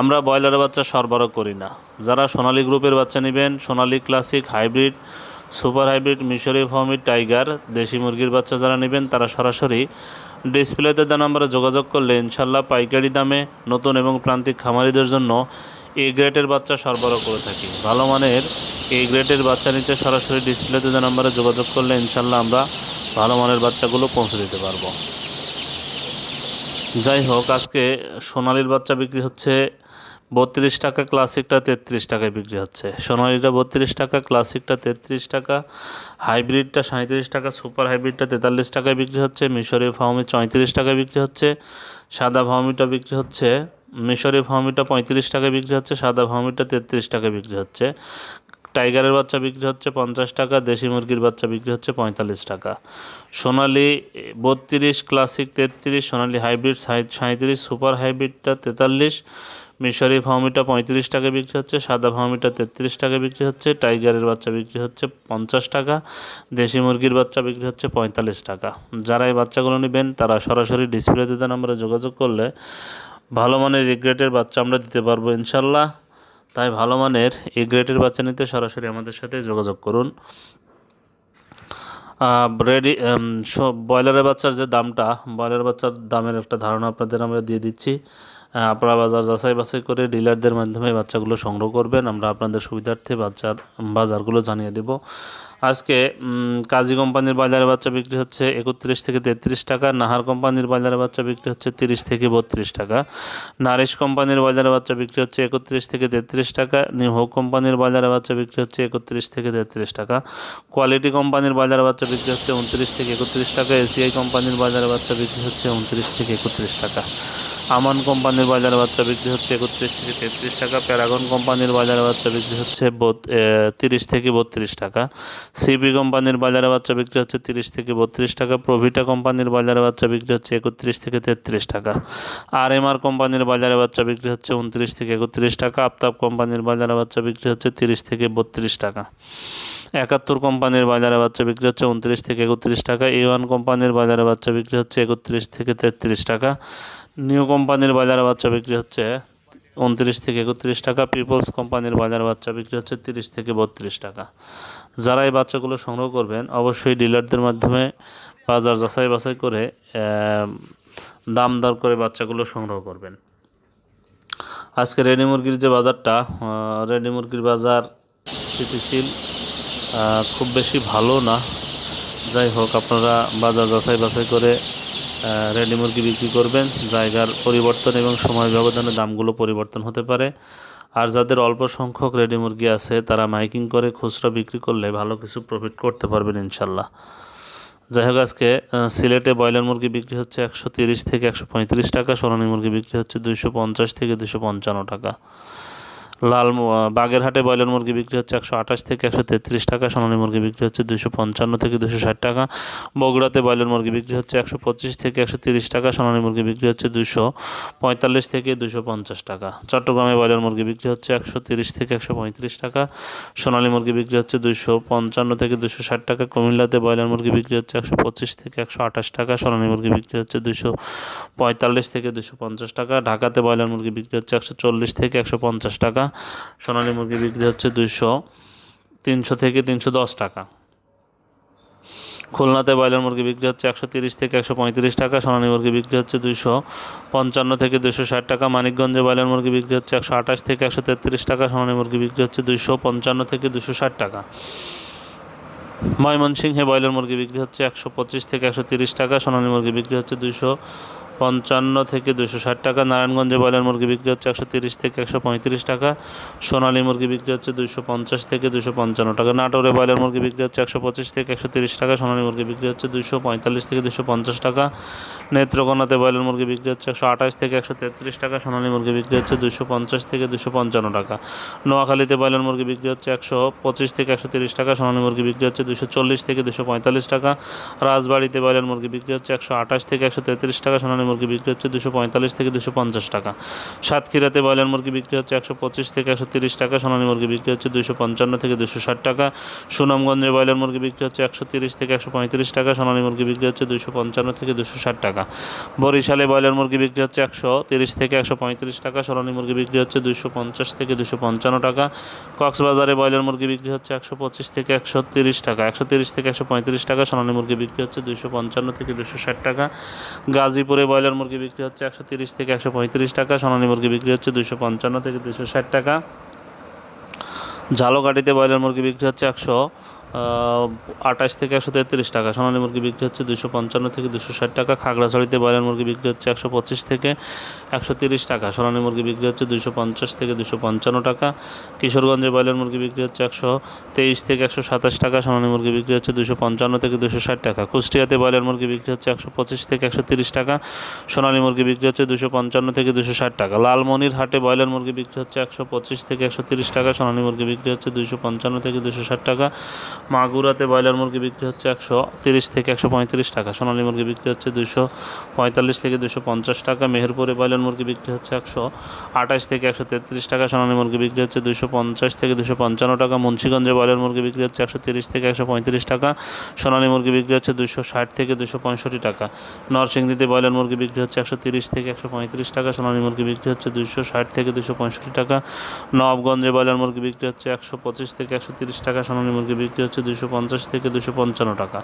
আমরা ব্রয়লারের বাচ্চা সরবরাহ করি না। যারা সোনালী গ্রুপের বাচ্চা নেবেন, Sonali classic, hybrid, super hybrid, মিশরি ফর্মিড, টাইগার, দেশি মুরগির বাচ্চা যারা নেবেন, তারা সরাসরি ডিসপ্লেতে দেওয়া নাম্বারে যোগাযোগ করলে ইনশাল্লাহ পাইকারি দামে নতুন এবং প্রান্তিক খামারিদের জন্য এ গ্রেটের বাচ্চা সরবরাহ করে থাকি। ভালো মানের এ গ্রেটের বাচ্চা নিতে সরাসরি ডিসপ্লেতে দেওয়া নাম্বারে যোগাযোগ করলে ইনশাল্লাহ আমরা ভালো মানের বাচ্চাগুলো পৌঁছে দিতে পারব। যাই হোক, আজকে সোনালির বাচ্চা বিক্রি হচ্ছে বত্রিশ টাকা, ক্লাসিকটা তেত্রিশ টাকায় বিক্রি হচ্ছে। সোনালিটা বত্রিশ টাকা, ক্লাসিকটা তেত্রিশ টাকা, হাইব্রিডটা সাঁত্রিশ টাকা, সুপার হাইব্রিডটা তেতাল্লিশ টাকায় বিক্রি হচ্ছে, মিশরি ফাউমি চৌত্রিশ টাকায় বিক্রি হচ্ছে, সাদা ফাউমিটা বিক্রি হচ্ছে, মিশরি ফাউমিটা পঁয়ত্রিশ টাকায় বিক্রি হচ্ছে, সাদা ফাউমিটা তেত্রিশ টাকায় বিক্রি হচ্ছে। টাইগারের বাচ্চা বিক্রি হচ্ছে পঞ্চাশ টাকা, দেশি মুরগির বাচ্চা বিক্রি হচ্ছে পঁয়তাল্লিশ টাকা। সোনালি বত্রিশ, ক্লাসিক তেত্রিশ, সোনালি হাইব্রিড সাঁত্রিশ সুপার হাইব্রিডটা তেতাল্লিশ মিশরি ফাউমিটা পঁয়ত্রিশ টাকা বিক্রি হচ্ছে, সাদা ফাউমিটা তেত্রিশ টাকা বিক্রি হচ্ছে, টাইগারের বাচ্চা বিক্রি হচ্ছে পঞ্চাশ টাকা, দেশি মুরগির বাচ্চা বিক্রি হচ্ছে পঁয়তাল্লিশ টাকা। যারা এই বাচ্চাগুলো নেবেন, তারা সরাসরি ডিসপ্লেতে দেন আমরা যোগাযোগ করলে ভালো মানের রিগ্রেটের বাচ্চা আমরা দিতে পারব ইনশাল্লাহ। তাই ভালো মানের এই গ্রেটের বাচ্চা নিতে সরাসরি আমাদের সাথে যোগাযোগ করুন। রেডি ব্রয়লারের বাচ্চার যে দামটা ব্রয়লার বাচ্চার দামের একটা ধারণা আপনাদের আমরা দিয়ে দিচ্ছি। আপনারা বাজার যাচাই বাছাই করে ডিলারদের মাধ্যমে বাচ্চাগুলো সংগ্রহ করবেন। আমরা আপনাদের সুবিধার্থে বাচ্চার বাজারগুলো জানিয়ে দেব। আজকে কাজী কোম্পানির বাজারে বাচ্চা বিক্রি হচ্ছে একত্রিশ থেকে তেত্রিশ টাকা, নাহার কোম্পানির বাজারে বাচ্চা বিক্রি হচ্ছে তিরিশ থেকে বত্রিশ টাকা, নারিশ কোম্পানির বাজারে বাচ্চা বিক্রি হচ্ছে একত্রিশ থেকে তেত্রিশ টাকা, নিউ হোক কোম্পানির বাজারে বাচ্চা বিক্রি হচ্ছে একত্রিশ থেকে তেত্রিশ টাকা, কোয়ালিটি কোম্পানির বাজারে বাচ্চা বিক্রি হচ্ছে উনত্রিশ থেকে একত্রিশ টাকা, এসিআই কোম্পানির বাজারে বাচ্চা বিক্রি হচ্ছে উনত্রিশ থেকে একত্রিশ টাকা। আমান কোম্পানির বাজারে বাচ্চা বিক্রি হচ্ছে একত্রিশ থেকে তেত্রিশ টাকা, প্যারাগন কোম্পানির বাজারে বাচ্চা বিক্রি হচ্ছে তিরিশ থেকে বত্রিশ টাকা। সিপি কোম্পানির বাজারে বাচ্চা বিক্রি হচ্ছে তিরিশ থেকে বত্রিশ টাকা, প্রভিটা কোম্পানির বাজারে বাচ্চা বিক্রি হচ্ছে একত্রিশ থেকে তেত্রিশ টাকা। আর এম আর কোম্পানির বাজারে বাচ্চা বিক্রি হচ্ছে উনত্রিশ থেকে একত্রিশ টাকা, আফতাব কোম্পানির বাজারে বাচ্চা বিক্রি হচ্ছে তিরিশ থেকে বত্রিশ টাকা। একাত্তর কোম্পানির বাজারে বাচ্চা বিক্রি হচ্ছে উনত্রিশ থেকে একত্রিশ টাকা এ ওয়ান কোম্পানির বাজারে বাচ্চা বিক্রি হচ্ছে একত্রিশ থেকে তেত্রিশ টাকা। নিউ কোম্পানির বাজারে বাচ্চা বিক্রি হচ্ছে উনত্রিশ থেকে একত্রিশ টাকা, পিপলস কোম্পানির বাজার বাচ্চা বিক্রি হচ্ছে তিরিশ থেকে বত্রিশ টাকা। যারা এই বাচ্চাগুলো সংগ্রহ করবেন, অবশ্যই ডিলারদের মাধ্যমে বাজার যাচাই বাছাই করে দাম দর করে বাচ্চাগুলো সংগ্রহ করবেন। আজকে রেডি মুরগির যে বাজারটা রেডি মুরগির বাজার স্থিতিশীল খুব বেশি ভালো না। যাই হোক, আপনারা বাজার যাচাই বাছাই করে রেডি মুরগি বিক্রি করবেন। জায়গার পরিবর্তন এবং সময় ব্যবধানে দামগুলো পরিবর্তন হতে পারে। আর যাদের অল্প সংখ্যক রেডি মুরগি আছে, তারা মাইকিং করে খুচরা বিক্রি করলে ভালো কিছু প্রফিট করতে পারবেন ইনশাল্লাহ। যাই হোক, আজকে সিলেটে ব্রয়লার মুরগি বিক্রি হচ্ছে একশো তিরিশ থেকে একশো পঁয়ত্রিশ টাকা, সোনালী মুরগি বিক্রি হচ্ছে দুইশো পঞ্চাশ থেকে দুশো পঞ্চান্ন টাকা। লাল বাগেরহাটে ব্রয়লার মুরগি বিক্রি হচ্ছে একশো আঠাশ থেকে একশো তেত্রিশ টাকা, সোনালী মুরগি বিক্রি হচ্ছে দুশো পঞ্চান্ন থেকে দুশো ষাট টাকা, বগুড়াতে ব্রয়লার মুরগি বিক্রি হচ্ছে একশো পঁচিশ থেকে একশো তিরিশ টাকা, সোনালী মুরগি বিক্রি হচ্ছে দুশো পঁয়তাল্লিশ থেকে দুশো পঞ্চাশ টাকা। চট্টগ্রামে ব্রয়লার মুরগি বিক্রি হচ্ছে একশো তিরিশ থেকে একশো পঁয়ত্রিশ টাকা, সোনালী মুরগি বিক্রি হচ্ছে দুশো পঞ্চান্ন থেকে দুশো ষাট টাকা, কুমিল্লাতে ব্রয়লার মুরগি বিক্রি হচ্ছে একশো পঁচিশ থেকে একশো আঠাশ টাকা, সোনালী মুরগি বিক্রি হচ্ছে দুশো পঁয়তাল্লিশ থেকে দুশো পঞ্চাশ টাকা, ঢাকাতে ব্রয়লার মুরগি বিক্রি হচ্ছে একশো চল্লিশ থেকে একশো পঞ্চাশ টাকা সোনালী মুরগি বিক্রি হচ্ছে দুইশো, তিনশো থেকে তিনশো দশ টাকা। খুলনাতে ব্রয়লার মুরগি বিক্রি হচ্ছে একশো তিরিশ থেকে একশো পঁয়ত্রিশ টাকা, সোনালী মুরগি বিক্রি হচ্ছে দুশো পঞ্চান্ন থেকে দুশো ষাট টাকা, মানিকগঞ্জে ব্রয়লার মুরগি বিক্রি হচ্ছে একশো আঠাশ থেকে একশো তেত্রিশ টাকা, সোনালী মুরগি বিক্রি হচ্ছে দুশো পঞ্চান্ন থেকে দুশো ষাট টাকা। ময়মনসিংহে ব্রয়লার মুরগি বিক্রি হচ্ছে একশো পঁচিশ থেকে একশো তিরিশ টাকা, সোনালী মুরগি বিক্রি হচ্ছে দুশো পঞ্চান্ন থেকে দুশো ষাট টাকা। নারায়ণগঞ্জে ব্রয়লার মুরগি বিক্রি হচ্ছে একশো তিরিশ থেকে একশো পঁয়ত্রিশ টাকা। সোনালী মুরগি বিক্রি হচ্ছে দুশো পঞ্চাশ থেকে দুশো পঞ্চান্ন টাকা। নাটোরে ব্রয়লার মুরগি বিক্রি হচ্ছে একশো পঁচিশ থেকে একশো তিরিশ টাকা। সোনালী মুরগি বিক্রি হচ্ছে দুশো পঁয়তাল্লিশ থেকে দুশো পঞ্চাশ টাকা। নেত্রকোনাতে ব্রয়লার মুরগি বিক্রি হচ্ছে একশো আঠাশ থেকে একশো তেত্রিশ টাকা। সোনালী মুরগি বিক্রি হচ্ছে দুশো পঞ্চাশ থেকে দুশো পঞ্চান্ন টাকা। নোয়াখালীতে ব্রয়লার মুরগি বিক্রি হচ্ছে একশো পঁচিশ থেকে একশো তিরিশ টাকা। সোনালী মুরগি বিক্রি হচ্ছে দুশো চল্লিশ থেকে দুশো পঁয়তাল্লিশ টাকা। রাজবাড়িতে ব্রয়লার মুরগি বিক্রি হচ্ছে একশো আঠাশ থেকে একশো তেত্রিশ টাকা। সোনালী মুরগি বিক্রি হচ্ছে দুশো পঁয়তাল্লিশ থেকে দুশো পঞ্চাশ টাকা। সাতক্ষীরাতে ব্রয়লার মুরগি বিক্রি হচ্ছে একশো পঁচিশ থেকে একশো তিরিশ টাকা, সোনালী মুরগি বিক্রি হচ্ছে দুশো পঞ্চান্ন থেকে দুশো ষাট টাকা। সুনামগঞ্জে ব্রয়লার মুরগি বিক্রি হচ্ছে একশো তিরিশ থেকে একশো পঁয়ত্রিশ টাকা, সোনালী মুরগি বিক্রি হচ্ছে দুশো পঞ্চান্ন থেকে দুশো ষাট টাকা। বরিশালে ব্রয়লার মুরগি বিক্রি হচ্ছে একশো তিরিশ থেকে একশো পঁয়ত্রিশ টাকা, সোনালী মুরগি বিক্রি হচ্ছে দুশো পঞ্চাশ থেকে দুশো পঞ্চান্ন টাকা। কক্সবাজারে ব্রয়লার মুরগি বিক্রি হচ্ছে একশো পঁচিশ থেকে একশো তিরিশ টাকা, একশো তিরিশ থেকে একশো পঁয়ত্রিশ টাকা, সোনালী মুরগি বিক্রি হচ্ছে দুশো পঞ্চান্ন থেকে দুশো ষাট টাকা। গাজীপুরে ব্রয়লার মুরগি বিক্রি হচ্ছে একশো তিরিশ থেকে একশো পঁয়ত্রিশ টাকা, সোনালী মুরগি বিক্রি হচ্ছে দুশো পঞ্চান্ন থেকে দুশো ষাট টাকা। ঝালকাঠিতে ব্রয়লার মুরগি বিক্রি হচ্ছে একশো আঠাশ থেকে একশো তেত্রিশ টাকা। সোনালী মুরগি বিক্রি হচ্ছে দুশো পঞ্চান্ন থেকে দুশো ষাট টাকা। খাগড়াছড়িতে ব্রয়লার মুরগি বিক্রি হচ্ছে একশো পঁচিশ থেকে একশো তিরিশ টাকা। সোনালী মুরগি বিক্রি হচ্ছে দুশো পঞ্চাশ থেকে দুশো পঞ্চান্ন টাকা। কিশোরগঞ্জে ব্রয়লার মুরগি বিক্রি হচ্ছে একশো তেইশ থেকে একশো সাতাশ টাকা। সোনালী মুরগি বিক্রি হচ্ছে দুশো পঞ্চান্ন থেকে দুশো ষাট টাকা। কুষ্টিয়াতে ব্রয়লার মুরগি বিক্রি হচ্ছে একশো পঁচিশ থেকে একশো তিরিশ টাকা। সোনালী মুরগি বিক্রি হচ্ছে দুশো পঞ্চান্ন থেকে দুশো ষাট টাকা। লালমনির হাটে ব্রয়লার মুরগি বিক্রি হচ্ছে একশো পঁচিশ থেকে একশো তিরিশ টাকা। সোনালী মুরগি বিক্রি হচ্ছে দুশো পঞ্চান্ন থেকে দুশো ষাট টাকা। মাগুরাতে ব্রয়লার মুরগি বিক্রি হচ্ছে একশো তিরিশ থেকে একশো পঁয়ত্রিশ টাকা সোনালী মুরগি বিক্রি হচ্ছে দুশো পঁয়তাল্লিশ থেকে দুশো পঞ্চাশ টাকা মেহেরপুরে ব্রয়লার মুরগি বিক্রি হচ্ছে একশো আঠাশ থেকে একশো তেত্রিশ টাকা সোনালী মুরগি বিক্রি হচ্ছে দুশো পঞ্চাশ থেকে দুশো পঞ্চান্ন টাকা মুন্সিগঞ্জে ব্রয়লার মুরগি বিক্রি হচ্ছে একশো তিরিশ থেকে একশো পঁয়ত্রিশ টাকা সোনালী মুরগি বিক্রি হচ্ছে দুশো ষাট থেকে দুশো পঁয়ষট্টি টাকা নরসিংদীতে ব্রয়লার মুরগি বিক্রি হচ্ছে একশো তিরিশ থেকে একশো পঁয়ত্রিশ টাকা সোনালী মুরগি বিক্রি হচ্ছে দুশো ষাট থেকে দুশো পঁয়ষট্টি টাকা নবগঞ্জে ব্রয়লার মুরগি বিক্রি হচ্ছে একশো পঁচিশ থেকে একশো তিরিশ টাকা সোনালী মুরগি বিক্রি হচ্ছে দুশো পঞ্চাশ থেকে দুশো পঞ্চান্ন টাকা।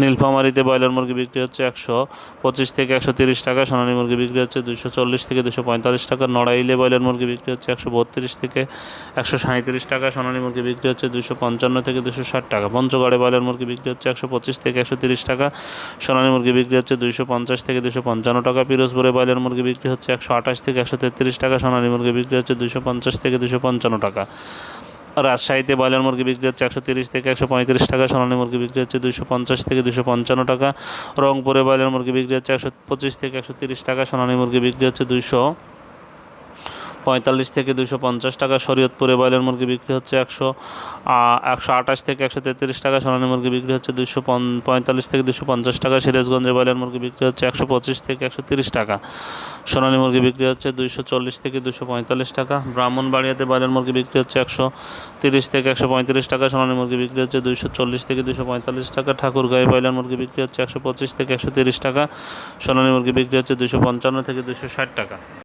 নীলফামারিতে ব্রয়লার মুরগি বিক্রি হচ্ছে একশো পঁচিশ থেকে একশো তিরিশ টাকা, সোনালী মুরগি বিক্রি হচ্ছে দুশো চল্লিশ থেকে দুশো পঁয়তাল্লিশ টাকা, নড়াইলে ব্রয়লার মুরগি বিক্রি হচ্ছে একশো বত্রিশ থেকে একশো সাঁত্রিশ টাকা, সোনালী মুরগি বিক্রি হচ্ছে দুশো পঞ্চান্ন থেকে দুশো ষাট টাকা। পঞ্চগড়ে ব্রয়লার মুরগি বিক্রি হচ্ছে একশো পঁচিশ থেকে একশো তিরিশ টাকা, সোনালী মুরগি বিক্রি হচ্ছে দুশো পঞ্চাশ থেকে দুশো পঞ্চান্ন টাকা, পিরোজপুরে ব্রয়লার মুরগি বিক্রি হচ্ছে একশো আঠাশ থেকে একশো তেত্রিশ টাকা, সোনালী মুরগি বিক্রি হচ্ছে দুশো পঞ্চাশ থেকে দুশো পঞ্চান্ন টাকা। রাজশাহীতে ব্রয়লার মুরগি বিক্রি হচ্ছে একশো তিরিশ থেকে একশো পঁয়ত্রিশ টাকা, সোনালী মুরগি বিক্রি হচ্ছে দুশো পঞ্চাশ থেকে দুশো পঞ্চান্ন টাকা, রংপুরে ব্রয়লার মুরগি বিক্রি হচ্ছে একশো পঁচিশ থেকে একশো তিরিশ টাকা, সোনালী মুরগি বিক্রি হচ্ছে দুশো পঁয়তাল্লিশ থেকে দুশো পঞ্চাশ টাকা। শরীয়তপুরে ব্রয়লার মুরগি বিক্রি হচ্ছে একশো একশো আঠাশ থেকে একশো তেত্রিশ টাকা। সোনালী মুরগি বিক্রি হচ্ছে দুশো পঁয়তাল্লিশ থেকে দুশো পঞ্চাশ টাকা। সিরাজগঞ্জে ব্রয়লার মুরগি বিক্রি হচ্ছে একশো পঁচিশ থেকে একশো তিরিশ টাকা। সোনালী মুরগি বিক্রি হচ্ছে দুশো চল্লিশ থেকে দুশো পঁয়তাল্লিশ টাকা। ব্রাহ্মণবাড়িয়াতে ব্রয়লার মুরগি বিক্রি হচ্ছে একশো তিরিশ থেকে একশো পঁয়ত্রিশ টাকা। সোনালী মুরগি বিক্রি হচ্ছে দুশো চল্লিশ থেকে দুশো পঁয়তাল্লিশ টাকা। ঠাকুরগাঁয়ে ব্রয়লার মুরগি বিক্রি হচ্ছে একশো পঁচিশ থেকে একশো তিরিশ টাকা। সোনালী মুরগি বিক্রি হচ্ছে দুশো পঞ্চান্ন থেকে দুশো ষাট টাকা।